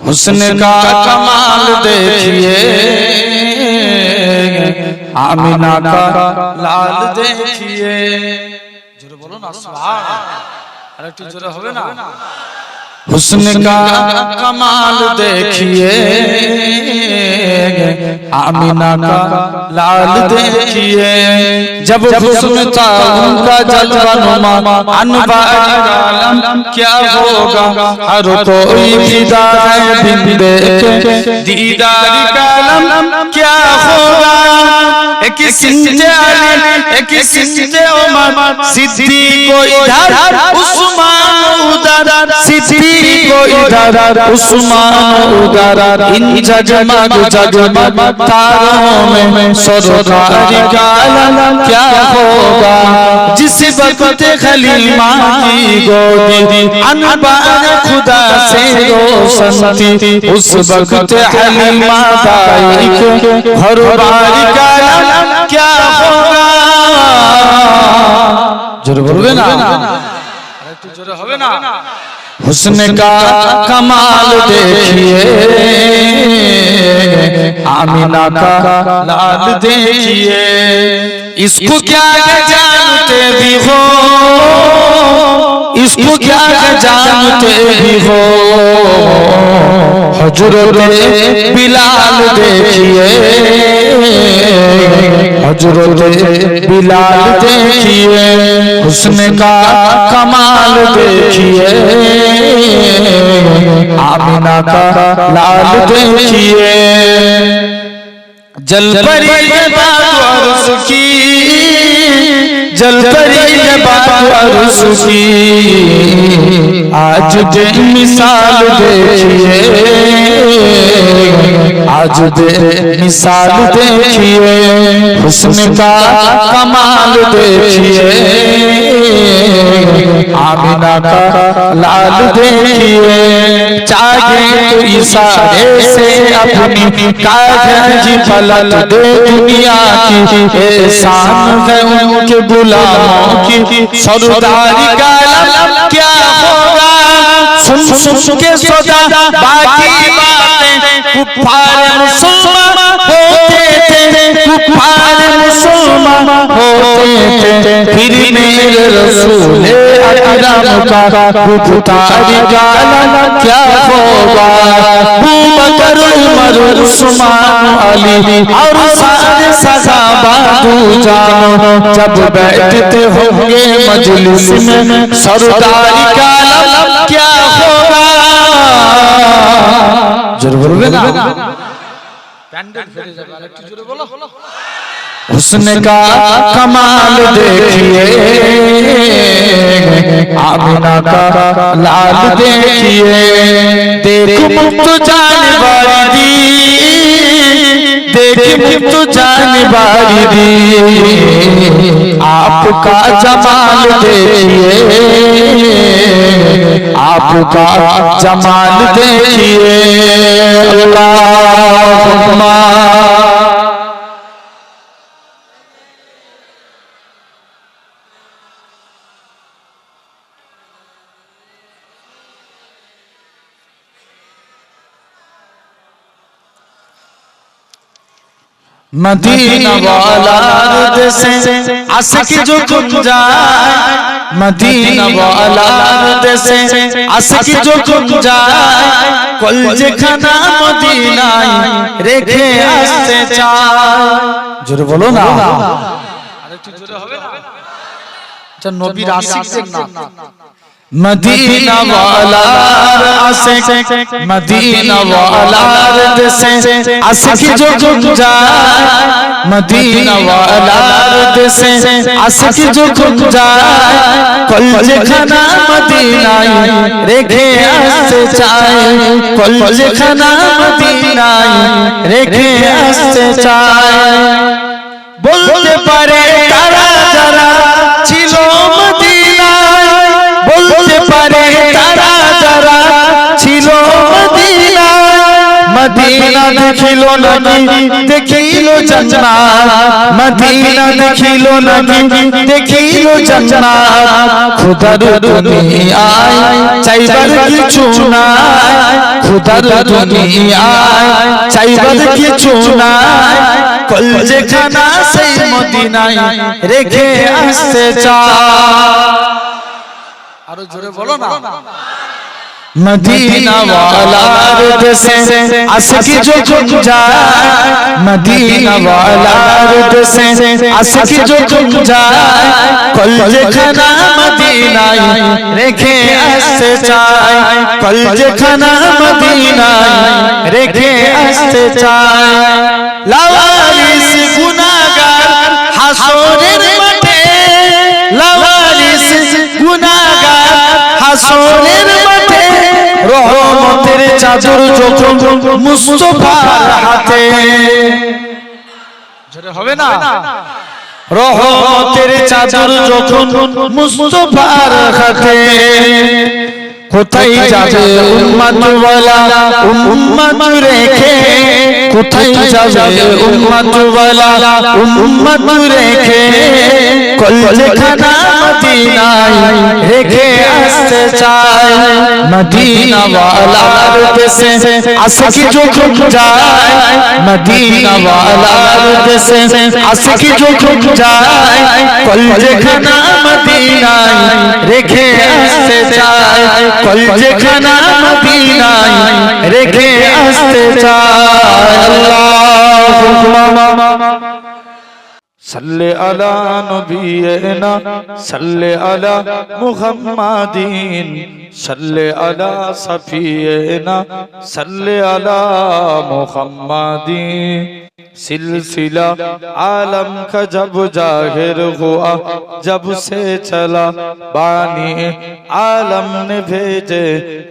حسن کا کمال دیکھیے آمینہ کا لال دیکھیے جرے بولو نا سبحان اللہ আরেকটু জোরে হবে না حسن کا کمال دیکھیے آمینہ کا لال دیکھیے جب حسن تھا ان کا جلوہ نما انوار عالم کیا ہوگا ہر کوئی فدا ہے بن دیکھے دیدار کالم کیا ہوگا ایک سنج علی ایک سنج عمر صدیق و ادھر عثمان ادھر صدیق کیا ہوگا جس وقت خلیل ماں کی گودی انبار خدا سے روشن تھی اس وقت حلیمہ دائی کے ہر بار کا کیا ہوگا جرور ہوئے جرور ہوئے نا حسن کا کمال دیکھئے آمینہ کا لاد دیکھئے اس کو کیا جانتے بھی ہو؟ اس کو کیا جانتے بھی ہو؟ حجر بلال دیکھئے اجرت بلال دیکھئے حسن کا کمال دیکھئے آمینہ کا لال دیکھئے جل پری نے بات کی، جل پری نے بات عرص کی آج دے مثال دیکھئے آج دے مثال دیکھئے حسن کا کمال دیکھئے آمینہ کا لال دیکھئے چاہے تو اشارے سے اپنی کاغن جی پلت دے دنیا کی۔ احسان ہے ان کے بلاؤں کی۔ सरदारी का आलम क्या होगा सुन सुन के सदा बाकी बातें कुफार मुसलमान होते थे कुफार ہوتے پھر میرے رسول کا کیا ہوگا بوبکر عمر علی اور سارے جب بیٹھتے ہوں گے مجلس میں سرداری کا لب کیا ہوگا جرور بولو۔ حسن کا کمال دیکھئے آمینہ کا لال دیکھیے، دیکھ مفت جان والی، دیکھ مفت جان والی آپ کا جمال دیکھئے آپ کا جمال دیکھئے اللہ حکمہ মদিনাওয়ালার দেশে আশিক যখন যায় মদিনাওয়ালার দেশে আশিক যখন যায় কলজে খানা মদিনায় রেখে আসতে চায় জোরে বলো না আরেকটু জোরে হবে না مدینہ والا مدینہ والا رد سے مدینہ والا رد سے اس مدینہ ریکھے اس چاہے مدینہ ریکھے اس چاہے پرے کرا মদিনা দেখিল নাকি দেখিল জান্নাত। মদিনা দেখিল নাকি দেখিল জান্নাত। খোদার দুনিয়ায়, চাইবার কিছু নাই। খোদার দুনিয়ায়, চাইবার কিছু নাই। কল যেখানা সেই মদিনায় রেখে আসতে চায়। আরও জোরে বলো না। মদিনা ওয়ালার দেশে আশিকি যখন যায় মদিনা ওয়ালার দেশে আশিকি যখন যায় কলজখানা মদিনায় রেখে আসতে চায় কলজখানা মদিনায় রেখে আসতে চায় লাওয়ারিস গুনাহগার হাসরের মাঠে রহমতের চাদর যখন মুস্তফার হাতে। হবে না? রহমতের চাদর যখন মুস্তফার হাতে। কোথায় যাবে উম্মত ওয়ালা উম্মত রেখে কোথায় যাবে উম্মত ওয়ালা উম্মত রেখে কলখানা মদিনায় রেখে আসতে চায় মদিনা ওয়ালার দেশে আশিকি যখন যায় মদিনা ওয়ালার দেশে আশিকি যখন যায় কলখানা মদিনায় রেখে আসতে চায় কলখানা মদিনায় রেখে আসতে চায় আল্লাহুম্মা صل على نبينا صل على صلی علی صفینا، صلی علی محمدی. سلسلہ عالم کا جب جاہر ہوا، جب سے چلا، بانی عالم نے بھیجے،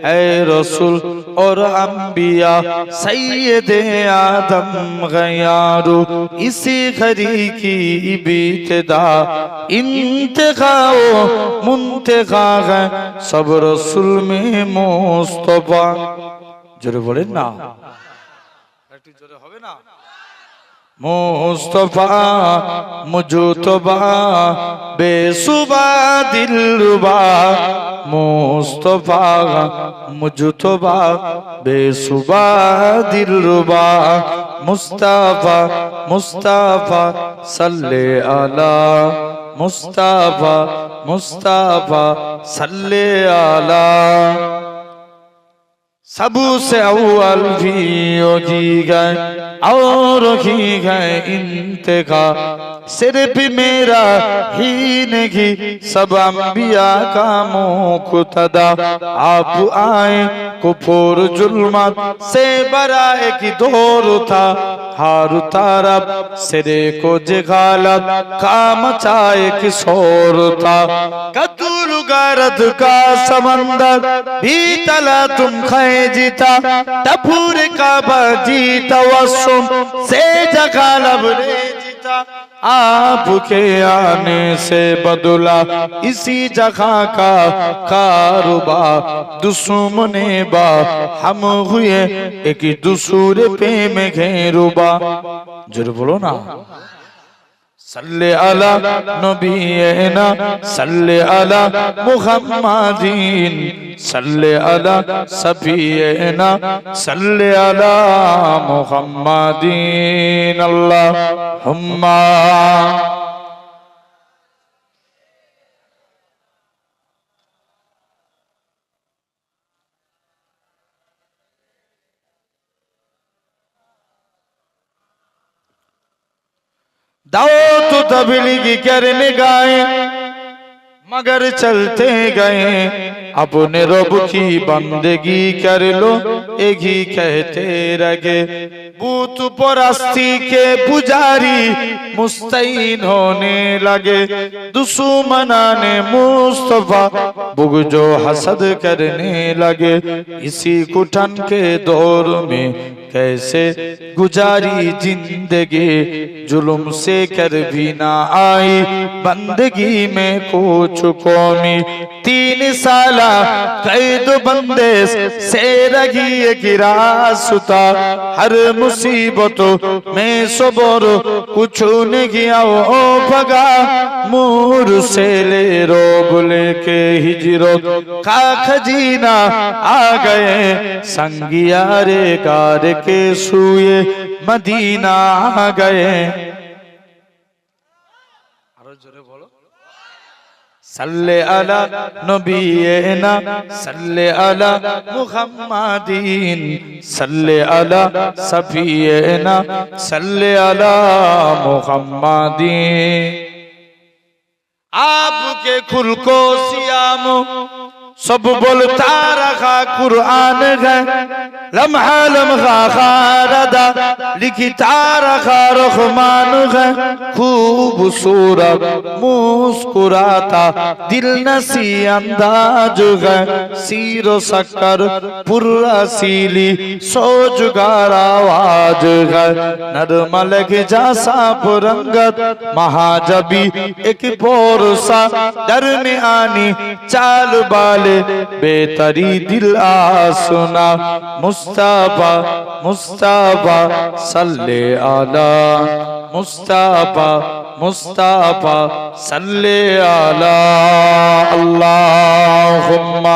اے رسول اور انبیاء، سید آدم غیارو، اسی خری کی بیتدا انتخاؤ منتخا ہے سب رسول রসুল মে মোস্তফা। জোরে বলেন না একটু জোরে হবে না। মোস্তফা মুজুতবা, বেসুবা, দিলরুবা। মোস্তফা মুজুতবা, বেসুবা, দিলরুবা। মুস্তাফা মুস্তাফা, সাল্লে আলা مصطفیٰ مصطفیٰ صلی اللہ سب سے اول بھی ہو جی گئے اور ہی گئے انتقا. صرف میرا ہی نگی سب انبیاء کا مقتدہ آپ آئیں کفور جلمت سے برائے کی دور تھا. हार तारब सिरे को जगालत काम चाहे कि शोर था कदूर गारद का समंदर भी तला तुम खे जीता टपूर का जीता वसुम से जगा लब रे जीता आपके आने से बदला इसी जगह का कारोबा दुश्मने बा हम हुए एक दूसरे पे में घेरुबा जोर बोलो ना সাল্লি আলা নবিয়েনা সাল্লি আলা মুহাম্মাদিন সাল্লি আলা সাফিয়েনা সাল্লি আলা মুহাম্মাদিন আল্লাহুম্মা تبلیغ کرنے گائے مگر چلتے گئے۔ अपने रब की बंदगी कर लो एक ही कहते रगे बूत परस्ती के पुजारी मुस्तैन होने लगे दुश्मना ने मुस्तफा बुगजो हसद करने लगे इसी कुठन के दौर में कैसे गुजारी जिंदगी जुल्म से कर भी ना आई बंदगी में कुछ कौमी तीन साला قید بندے سے رگی کی راستہ ہر مصیبت میں صبر، کچھ نگیا او بھگا مور سے لے رو بلے کے ہجرت کا جینا آگئے گئے، سنگیارے کار کے سوئے، مدینہ آگئے সাল্লে আলা নবিয়েনা সাল্লে আলা মুহাম্মাদিন, সাল্লে আলা সাফিয়েনা সাল্লে আলা মুহাম্মাদিন। আপকে খুলকো সিয়ামো सब बोलता रखा कुरान है लम्हा लम्हा खारदा लिखता रखा रहमान है खूबसूरत मुस्कुराता दिल नसी अंदाज है सीरो शक्कर पुरसीली सोजगार आवाज है नरमल के जासा पुरंगत महाजबी एक बोरसा दरमियानी चाल बाले دل بے تری دل آسنا مصطفیٰ مصطفیٰ صلی علی مصطفیٰ مصطفیٰ صلی علی اللہم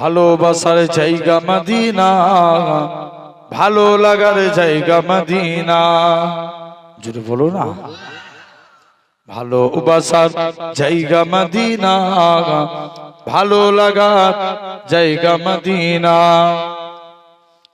ভালোবাসার জায়গা মদিনা, ভালো লাগার জায়গা মদিনা। যদি বলো না। ভালোবাসার জায়গা মদিনা, ভালো লাগার জায়গা মদিনা।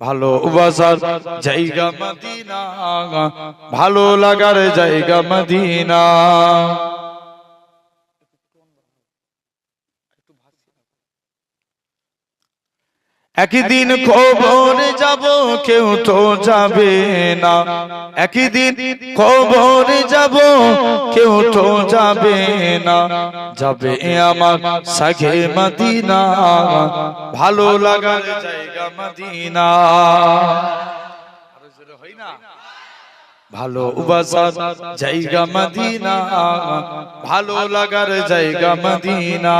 ভালোবাসার জায়গা মদিনা ভালো লাগার জায়গা মদিনা। একদিন খবরে যাব, কেউ তো যাবে না। একদিন খবরে যাব, কেউ তো যাবে না। যাবে আমার সাগে মদিনা, ভালো লাগার জায়গা মদিনা। ভালো উবাসার জায়গা মদিনা, ভালো লাগার জায়গা মদিনা।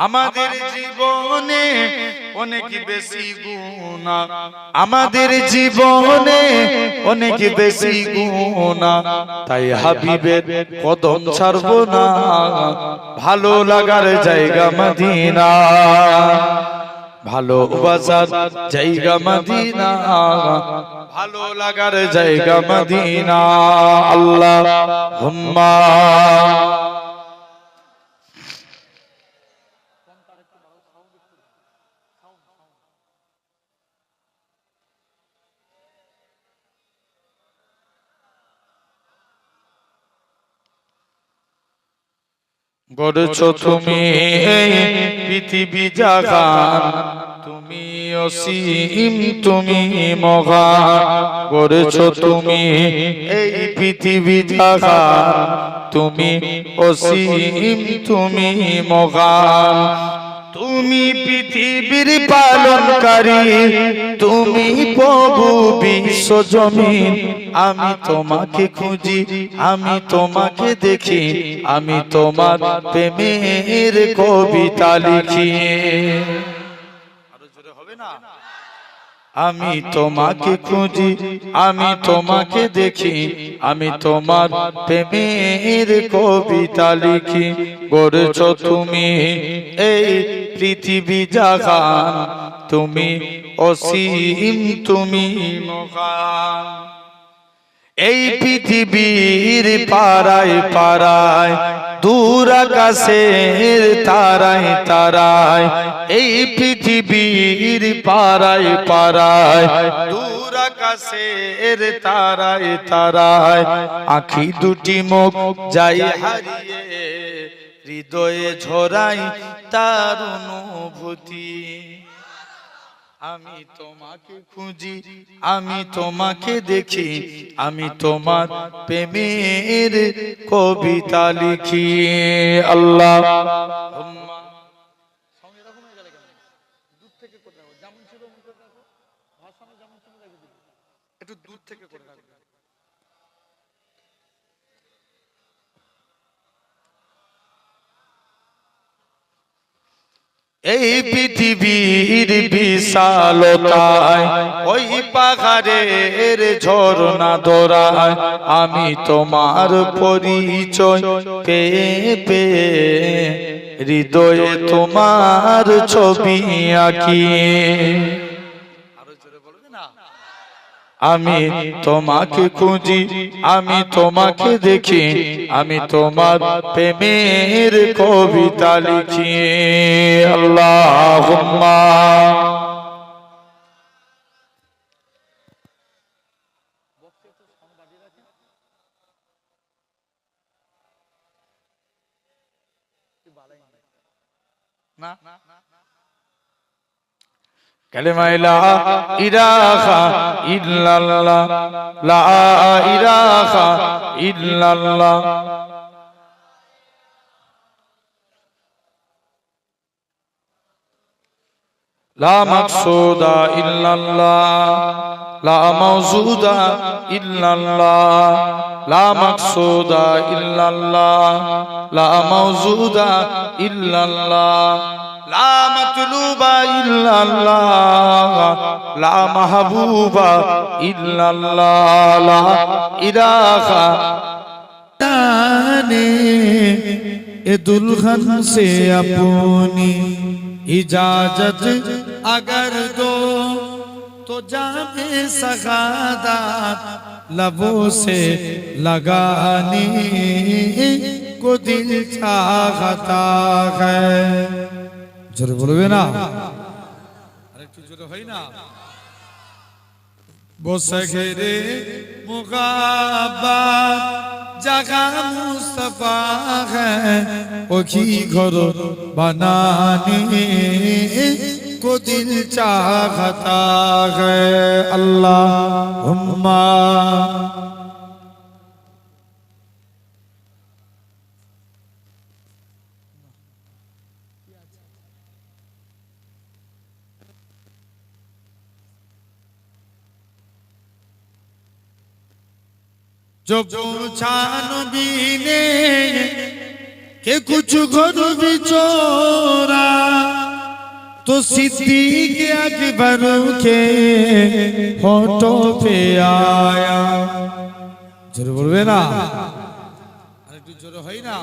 আমাদের জীবনে অনেক বেশি গুণা আমাদের জীবনে অনেক বেশি গুণা তাই হাবিবের কদম ছাড়বো না। ভালো লাগার জায়গা মদিনা। ভালো বাজার জায়গা মদিনা। ভালো লাগার জায়গা মদিনা। আল্লাহ হুম্মা। গড়ছ তুমি পৃথিবী জাগান, তুমি অসীম, তুমি মহান গড়ছ তুমি এই পৃথিবী জাগান, তুমি অসীম, তুমি মহান তুমি পৃথিবীর পালনকারী, তুমি প্রভু বিশ্ব জমিন। আমি তোমাকে খুঁজি, আমি তোমাকে দেখি, আমি তোমার প্রেমের কবিতা লিখি। আমি তোমাকে খুঁজি আমি তোমাকে দেখি আমি তোমার প্রেমের কবিতা লিখি। গড়েছ তুমি এই পৃথিবী জাগান তুমি অসীম তুমি মহান এই পৃথিবীর পাড়ায় পাড়ায় দূর আকাশের তারায় তারায় এই পৃথিবীর পাড়ায় পাড়ায়, দূর আকাশের তারায় তারায়, আখি দুটি মুখ যাই হারিয়ে হৃদয়ে ঝরাই তার অনুভূতি। আমি তোমাকে খুঁজি, আমি তোমাকে দেখি, আমি তোমার প্রেমের কবিতা লিখি। আল্লাহ একটু দূর থেকে করে রাখবে। এই পৃথিবীর বিশালতায়, ওই পাহাড়ের ঝরনা দোরায় আমি তোমার পরিচয় পে পেয়ে হৃদয়ে তোমার ছবি আঁকি আমি তোমাকে খুঁজি আমি তোমাকে দেখি আমি তোমার প্রেমের কবিতা লিখি। আল্লাহ না। কালেমা ইলাহা ইরাহা ইল্লাল্লাহ, লা ইরাহা ইল্লাল্লাহ। লা মাকসুদা ইল্লাল্লাহ, লা মাউজুদা ইল্লাল্লাহ। লা মাকসুদা ইল্লাল্লাহ, লা মাউজুদা ইল্লাল্লাহ। লা মাতলুবা ইল্লাল্লাহ, লা মাহবুবা ইল্লাল্লাহ, লা ইলাহা তানে এ দুলহন সে আপনি इजाजत अगर दो तो जाने सगादात लबों से लगाने को दिल चाहता है জোরে বলবে না আরেকটু জোরে হয় না বসে ঘেরে মুগাবাত জাগা মুস্তফা है ওখি ঘর বানানে को दिल चाहता है अल्लाहुम्मा जो पूछा नबी ने कि कुछ घर भी चोरा तो सिद्दीक अकबर के होठों पे आया জোরে বলবে না আরেকটু জোরে হয় না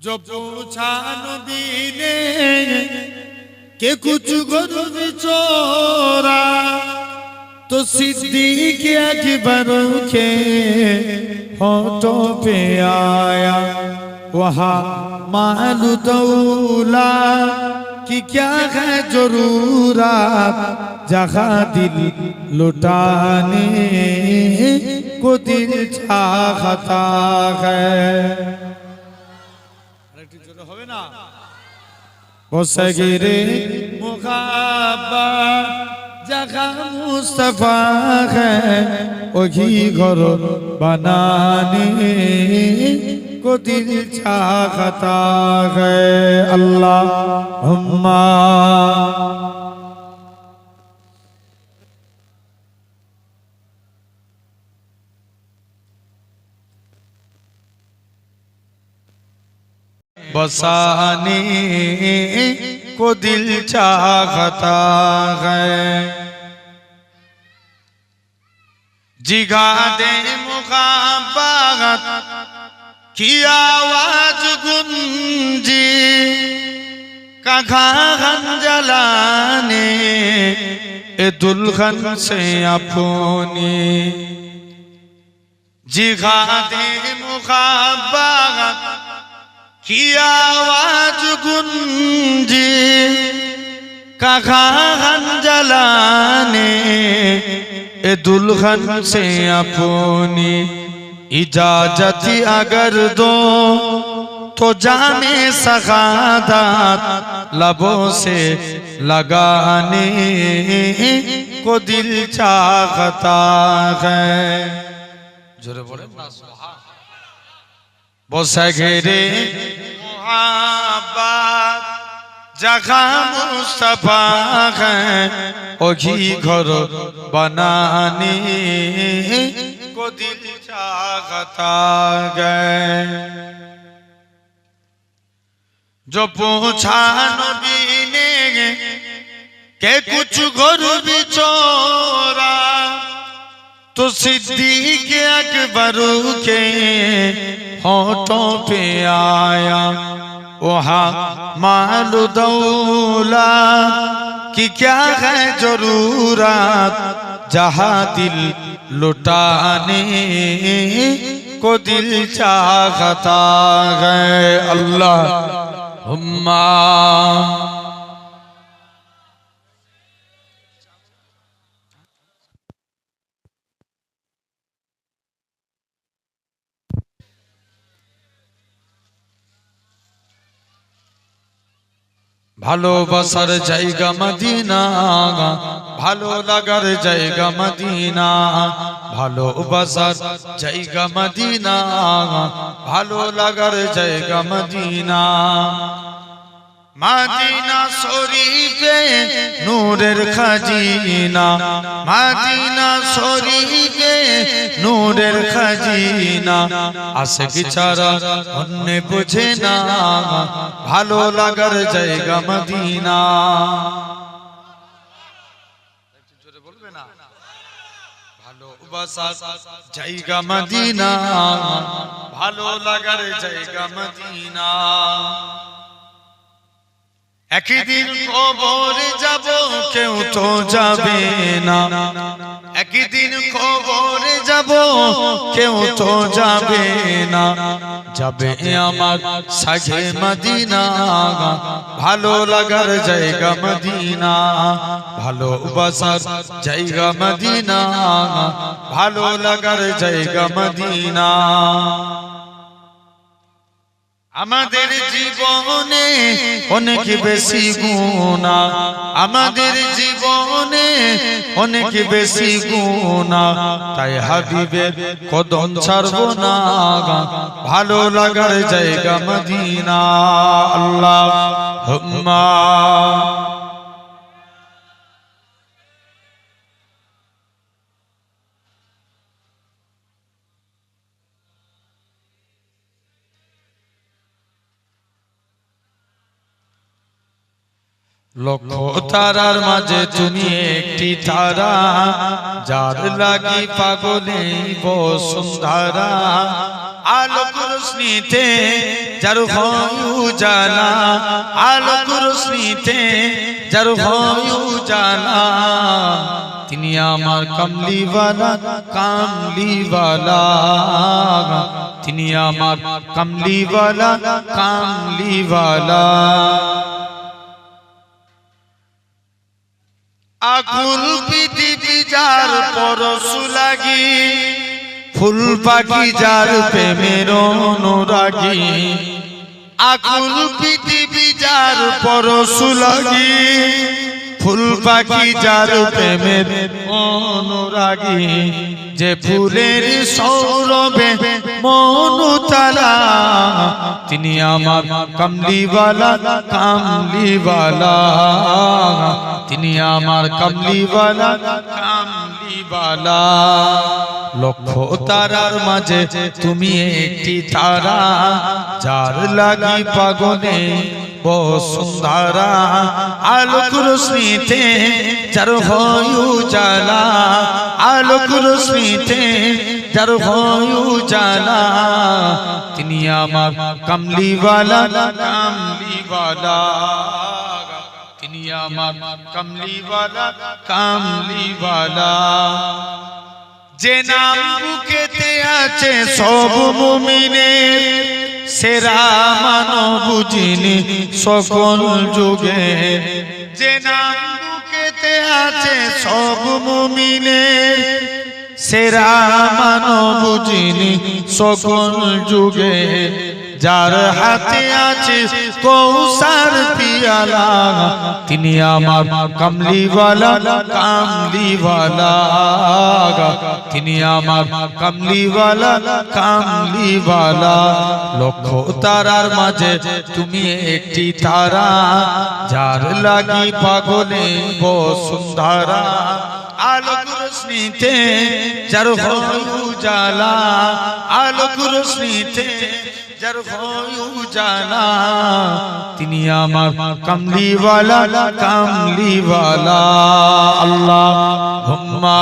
जो पूछा नबी ने कि कुछ घर भी चोरा تو صدیق اکبر کے ہوتوں پہ آیا۔ وہاں مال دولا کی کیا ہے جرورا جہاں دل لٹانے کو دل چاہتا ہے۔ وہ سگرے مغابہ جگہ مصطفیٰ ہے وہی گھر بنانے کو دل چاہتا ہے۔ اللہ ہم۔ بسانے کو دل چاہتا ہے جگا دے مخابت کی آواز گنجی کاغان جلانے اے دلہن سے اپنی جگا دے مخابت কি আওয়াজ গুঞ্জি কাখান জ্বালানে এ দুলহন সে আপনি ইজাজতি আগর দো تو جانے سخادات لبوں سے لگانے کو دل چاہتا ہے বসে ঘেরে মোহাব্বত जगह मुस्तफा है वही घर बनाने को दिल चाहता है जो पूछा नबी ने के कुछ घर बिचोरा तो सिद्दीक अकबर के ہونٹوں پہ آیا۔ وہاں مال دولا کی کیا ہے ضرورت؟ جہاں دل لٹانے کو دل چاہتا ہے۔ اللہ ہمہ ভালোবাসার জায়গা মদিনা ভালো লাগার জায়গা মদিনা ভালোবাসার জায়গা মদিনা ভালো লাগার জায়গা মদিনা। মাদিনা শরীফে নূরের খাজিনা। মাদিনা শরীফে নূরের খাজিনা। আশিক ছাড়া অন্য বুঝে না, ভালো লাগার জায়গা মদিনা। জায়গা মদিনা। ভালো লাগার জায়গা মদিনা। একদিন কবরে যাব কেউ তো যাবে না। একদিন কবরে যাব কেউ তো যাবে না। যাবে আমার সাজে মদিনা ভালো লাগার জায়গা মদিনা। ভালোবাসার জায়গা মদিনা ভালো লাগার জায়গা মদিনা। আমাদের জীবনে অনেক বেশি গুণা। আমাদের জীবনে অনেক বেশি গুণা। তাই হাবিবে কদম ছাড়বো না ভালো লাগার জায়গা মদিনা। আল্লাহ হুম্মা। লক্ষ তারার মাঝে তুমি একটি তারা, যার লাগি পাগলে বসুন্ধরা আলোক রশ্মিতে যার ভয়ু জানা আলোক রশ্মিতে যার ভয়ু জানা তিনি আমার কামলিওয়ালা কামলিওয়ালা। তিনি আমার কামলিওয়ালা কামলিওয়ালা। আকুল পৃথিবী যার পরশু লাগি। ফুল পাখি যার প্রেমের অনুরাগী। আকুল পৃথিবী যার পরশু লাগি। ফুল পাখি যার প্রেমের অনুরাগী যে ফুলের সৌরভে মনু তারা তিনি আমার কামলিওয়ালা কামলিওয়ালা। তিনি আমার কামলিওয়ালা কামলিওয়ালা। লক্ষ তারার মাঝে তুমি একটি তারা। যার লাগি পাগনে বসুন্ধরা আলোক রশ্মিতে যার ভয়ু জালা আলোক রশ্মিতে যার ভয়ু জালা তিনি আমার কামলিওয়ালা কামলিওয়ালা। তিনি আমার কামলিওয়ালা কামলিওয়ালা। যে নাম বুকেতে আছে সব মুমিনের সেরা মানব বুঝিনি সকল যুগে। যে নাম বুকেতে আছে সব মুমিনের সেরা মানব বুঝিনি সকল যুগে। যার হাতে আছে কৌসার পিয়ালা তিনি আমার কামলিওয়ালা কামলিওয়ালা তিনি আমার কামলিওয়ালা কামলিওয়ালা। লক্ষ তারার মাঝে তুমি একটি তারা যার লাগি পাগলে বসুন্ধরা আলোক রশ্মিতে যার হয় উজালা আলোক উজালা তিনি আমার কামলিওয়ালা কামলিওয়ালা। আল্লাহ হুম্মা।